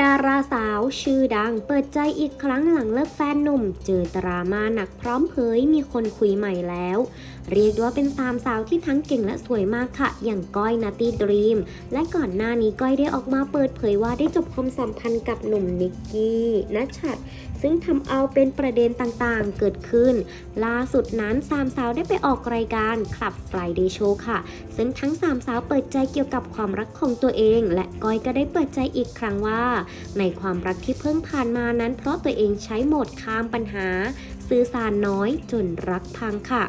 ดาราสาวชื่อดังเปิดใจอีกครั้งหลังเลิกแฟนหนุ่ม เจอดราม่าหนักพร้อมเผยมีคนคุยใหม่แล้ว เรียกว่าเป็นสามสาวที่ทั้งเก่งและสวยมากค่ะ อย่างก้อยนาตี้ดรีม และก่อนหน้านี้ก้อยได้ออกมาเปิดเผยว่าได้จบความสัมพันธ์กับหนุ่มนิกกี้นัชัดซึ่งทำเอาเป็นประเด็นต่างๆเกิดขึ้น ล่าสุดนั้นสามสาวได้ไปออกรายการคลับ Friday Show ค่ะ ซึ่งทั้งสามสาวเปิดใจเกี่ยวกับความรักของตัวเอง และก้อยก็ได้เปิดใจอีกครั้งว่าในความรักที่เพิ่งผ่านมานั้น เพราะตัวเองใช้โหมดข้ามปัญหา สื่อสารน้อยจนรักพังค่ะ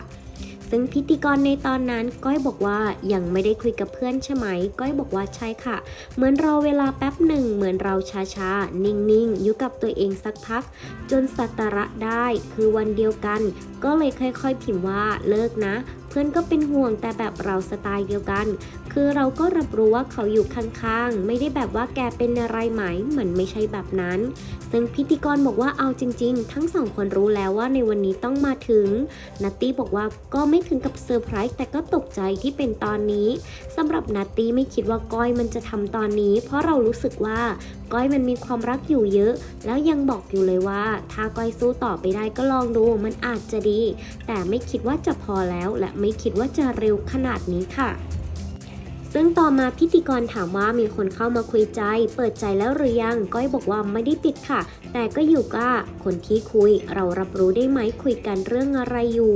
ซึ่งพิธีกรในตอนนั้นก้อยบอกว่ายังไม่ได้คุยกับเพื่อนใช่ไหม ก้อยบอกว่าใช่ค่ะ เหมือนรอเวลาแป๊บหนึ่งเหมือนเราช้าๆ นิ่งๆ อยู่กับตัวเองสักพัก จนสัตระได้คือวันเดียวกัน ก็เลยค่อยๆ พิมพ์ว่าเลิกนะ เพื่อนก็เป็นห่วงแต่แบบเราสไตล์เดียวกัน คือเราก็รับรู้ว่าเขาอยู่ข้างๆ ไม่ได้แบบว่าแกเป็นอะไรไหมมันไม่ใช่แบบนั้น ซึ่งพิธีกรบอกว่าเอาจริง ๆ ทั้งสองคนรู้แล้วว่าในวันนี้ต้องมาถึงนัตตี้บอกว่าก็ไม่ถึงกับเซอร์ไพรส์แต่ก็ตกใจที่เป็นตอนนี้สำหรับนัตตี้ไม่คิดว่าก้อยมันจะทำตอนนี้ เพราะเรารู้สึกว่า ก้อยมันมีความรักอยู่เยอะ แล้วยังบอกอยู่เลยว่า ถ้าก้อยสู้ต่อไปได้ก็ลองดูมันอาจจะดี แต่ไม่คิดว่าจะพอแล้วและไม่คิดว่าจะเร็วขนาดนี้ค่ะซึ่งต่อมาพิธีกรถามว่ามีคนเข้ามาคุยใจ เปิดใจแล้วหรือยัง ก้อยบอกว่าไม่ได้ปิดค่ะ แต่ก็อยู่กับคนที่คุย เรารับรู้ได้ไหมคุยกันเรื่องอะไรอยู่